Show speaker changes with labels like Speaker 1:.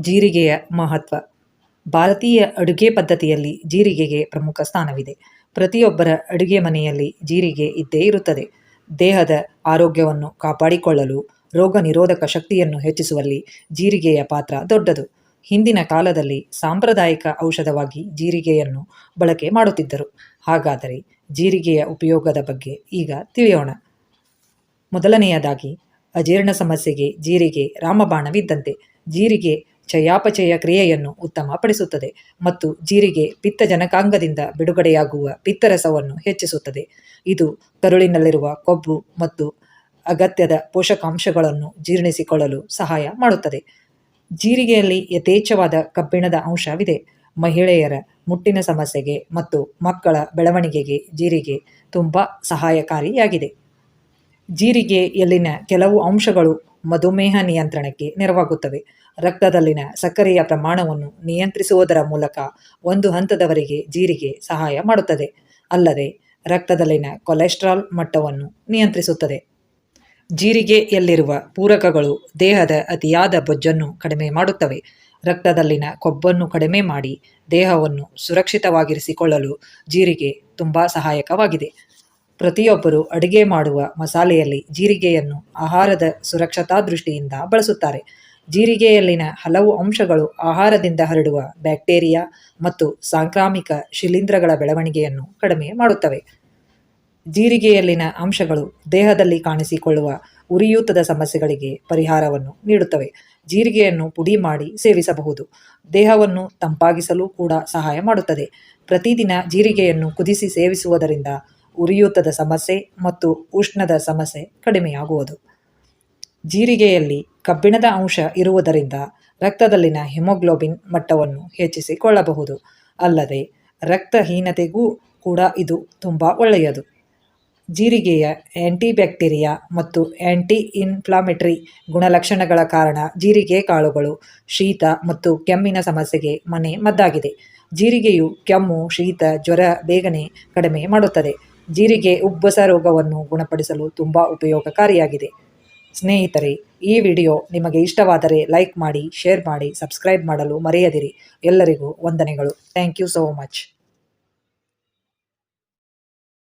Speaker 1: ಜೀರಿಗೆಯ ಮಹತ್ವ. ಭಾರತೀಯ ಅಡುಗೆ ಪದ್ಧತಿಯಲ್ಲಿ ಜೀರಿಗೆಗೆ ಪ್ರಮುಖ ಸ್ಥಾನವಿದೆ. ಪ್ರತಿಯೊಬ್ಬರ ಅಡುಗೆ ಮನೆಯಲ್ಲಿ ಜೀರಿಗೆ ಇದ್ದೇ ಇರುತ್ತದೆ. ದೇಹದ ಆರೋಗ್ಯವನ್ನು ಕಾಪಾಡಿಕೊಳ್ಳಲು ರೋಗ ನಿರೋಧಕ ಶಕ್ತಿಯನ್ನು ಹೆಚ್ಚಿಸುವಲ್ಲಿ ಜೀರಿಗೆಯ ಪಾತ್ರ ದೊಡ್ಡದು. ಹಿಂದಿನ ಕಾಲದಲ್ಲಿ ಸಾಂಪ್ರದಾಯಿಕ ಔಷಧವಾಗಿ ಜೀರಿಗೆಯನ್ನು ಬಳಕೆ ಮಾಡುತ್ತಿದ್ದರು. ಹಾಗಾದರೆ ಜೀರಿಗೆಯ ಉಪಯೋಗದ ಬಗ್ಗೆ ಈಗ ತಿಳಿಯೋಣ. ಮೊದಲನೆಯದಾಗಿ, ಅಜೀರ್ಣ ಸಮಸ್ಯೆಗೆ ಜೀರಿಗೆ ರಾಮಬಾಣವಿದ್ದಂತೆ. ಜೀರಿಗೆ ಚಯಾಪಚಯ ಕ್ರಿಯೆಯನ್ನು ಉತ್ತಮಪಡಿಸುತ್ತದೆ ಮತ್ತು ಜೀರಿಗೆ ಪಿತ್ತಜನಕಾಂಗದಿಂದ ಬಿಡುಗಡೆಯಾಗುವ ಪಿತ್ತರಸವನ್ನು ಹೆಚ್ಚಿಸುತ್ತದೆ. ಇದು ಕರುಳಿನಲ್ಲಿರುವ ಕೊಬ್ಬು ಮತ್ತು ಅಗತ್ಯದ ಪೋಷಕಾಂಶಗಳನ್ನು ಜೀರ್ಣಿಸಿಕೊಳ್ಳಲು ಸಹಾಯ ಮಾಡುತ್ತದೆ. ಜೀರಿಗೆಯಲ್ಲಿ ಯಥೇಚ್ಛವಾದ ಕಬ್ಬಿಣದ ಅಂಶವಿದೆ. ಮಹಿಳೆಯರ ಮುಟ್ಟಿನ ಸಮಸ್ಯೆಗೆ ಮತ್ತು ಮಕ್ಕಳ ಬೆಳವಣಿಗೆಗೆ ಜೀರಿಗೆ ತುಂಬ ಸಹಾಯಕಾರಿಯಾಗಿದೆ. ಜೀರಿಗೆಯಲ್ಲಿನ ಕೆಲವು ಅಂಶಗಳು ಮಧುಮೇಹ ನಿಯಂತ್ರಣಕ್ಕೆ ನೆರವಾಗುತ್ತವೆ. ರಕ್ತದಲ್ಲಿನ ಸಕ್ಕರೆಯ ಪ್ರಮಾಣವನ್ನು ನಿಯಂತ್ರಿಸುವುದರ ಮೂಲಕ ಒಂದು ಹಂತದವರೆಗೆ ಜೀರಿಗೆ ಸಹಾಯ ಮಾಡುತ್ತದೆ. ಅಲ್ಲದೆ ರಕ್ತದಲ್ಲಿನ ಕೊಲೆಸ್ಟ್ರಾಲ್ ಮಟ್ಟವನ್ನು ನಿಯಂತ್ರಿಸುತ್ತದೆ. ಜೀರಿಗೆಯಲ್ಲಿರುವ ಪೂರಕಗಳು ದೇಹದ ಅತಿಯಾದ ಬೊಜ್ಜನ್ನು ಕಡಿಮೆ ಮಾಡುತ್ತವೆ. ರಕ್ತದಲ್ಲಿನ ಕೊಬ್ಬನ್ನು ಕಡಿಮೆ ಮಾಡಿ ದೇಹವನ್ನು ಸುರಕ್ಷಿತವಾಗಿರಿಸಿಕೊಳ್ಳಲು ಜೀರಿಗೆ ತುಂಬ ಸಹಾಯಕವಾಗಿದೆ. ಪ್ರತಿಯೊಬ್ಬರು ಅಡುಗೆ ಮಾಡುವ ಮಸಾಲೆಯಲ್ಲಿ ಜೀರಿಗೆಯನ್ನು ಆಹಾರದ ಸುರಕ್ಷತಾ ದೃಷ್ಟಿಯಿಂದ ಬಳಸುತ್ತಾರೆ. ಜೀರಿಗೆಯಲ್ಲಿನ ಹಲವು ಅಂಶಗಳು ಆಹಾರದಿಂದ ಹರಡುವ ಬ್ಯಾಕ್ಟೀರಿಯಾ ಮತ್ತು ಸಾಂಕ್ರಾಮಿಕ ಶಿಲೀಂಧ್ರಗಳ ಬೆಳವಣಿಗೆಯನ್ನು ಕಡಿಮೆ ಮಾಡುತ್ತವೆ. ಜೀರಿಗೆಯಲ್ಲಿನ ಅಂಶಗಳು ದೇಹದಲ್ಲಿ ಕಾಣಿಸಿಕೊಳ್ಳುವ ಉರಿಯೂತದ ಸಮಸ್ಯೆಗಳಿಗೆ ಪರಿಹಾರವನ್ನು ನೀಡುತ್ತವೆ. ಜೀರಿಗೆಯನ್ನು ಪುಡಿ ಮಾಡಿ ಸೇವಿಸಬಹುದು. ದೇಹವನ್ನು ತಂಪಾಗಿಸಲು ಕೂಡ ಸಹಾಯ ಮಾಡುತ್ತದೆ. ಪ್ರತಿದಿನ ಜೀರಿಗೆಯನ್ನು ಕುದಿಸಿ ಸೇವಿಸುವುದರಿಂದ ಉರಿಯೂತದ ಸಮಸ್ಯೆ ಮತ್ತು ಉಷ್ಣದ ಸಮಸ್ಯೆ ಕಡಿಮೆಯಾಗುವುದು. ಜೀರಿಗೆಯಲ್ಲಿ ಕಬ್ಬಿಣದ ಅಂಶ ಇರುವುದರಿಂದ ರಕ್ತದಲ್ಲಿನ ಹಿಮೋಗ್ಲೋಬಿನ್ ಮಟ್ಟವನ್ನು ಹೆಚ್ಚಿಸಿಕೊಳ್ಳಬಹುದು. ಅಲ್ಲದೆ ರಕ್ತಹೀನತೆಗೂ ಕೂಡ ಇದು ತುಂಬ ಒಳ್ಳೆಯದು. ಜೀರಿಗೆಯ ಆ್ಯಂಟಿಬ್ಯಾಕ್ಟೀರಿಯಾ ಮತ್ತು ಆ್ಯಂಟಿ ಇನ್ಫ್ಲಾಮೆಟ್ರಿ ಗುಣಲಕ್ಷಣಗಳ ಕಾರಣ ಜೀರಿಗೆ ಕಾಳುಗಳು, ಶೀತ ಮತ್ತು ಕೆಮ್ಮಿನ ಸಮಸ್ಯೆಗೆ ಮನೆ ಮದ್ದಾಗಿದೆ. ಜೀರಿಗೆಯು ಕೆಮ್ಮು, ಶೀತ, ಜ್ವರ, ಬೇಗನೆ ಕಡಿಮೆ ಮಾಡುತ್ತದೆ. ಜೀರಿಗೆ ಉಬ್ಬಸ ರೋಗವನ್ನು ಗುಣಪಡಿಸಲು ತುಂಬ ಉಪಯೋಗಕಾರಿಯಾಗಿದೆ. ಸ್ನೇಹಿತರೆ, ಈ ವಿಡಿಯೋ ನಿಮಗೆ ಇಷ್ಟವಾದರೆ ಲೈಕ್ ಮಾಡಿ, ಶೇರ್ ಮಾಡಿ, ಸಬ್ಸ್ಕ್ರೈಬ್ ಮಾಡಲು ಮರೆಯದಿರಿ. ಎಲ್ಲರಿಗೂ ವಂದನೆಗಳು. Thank you so much.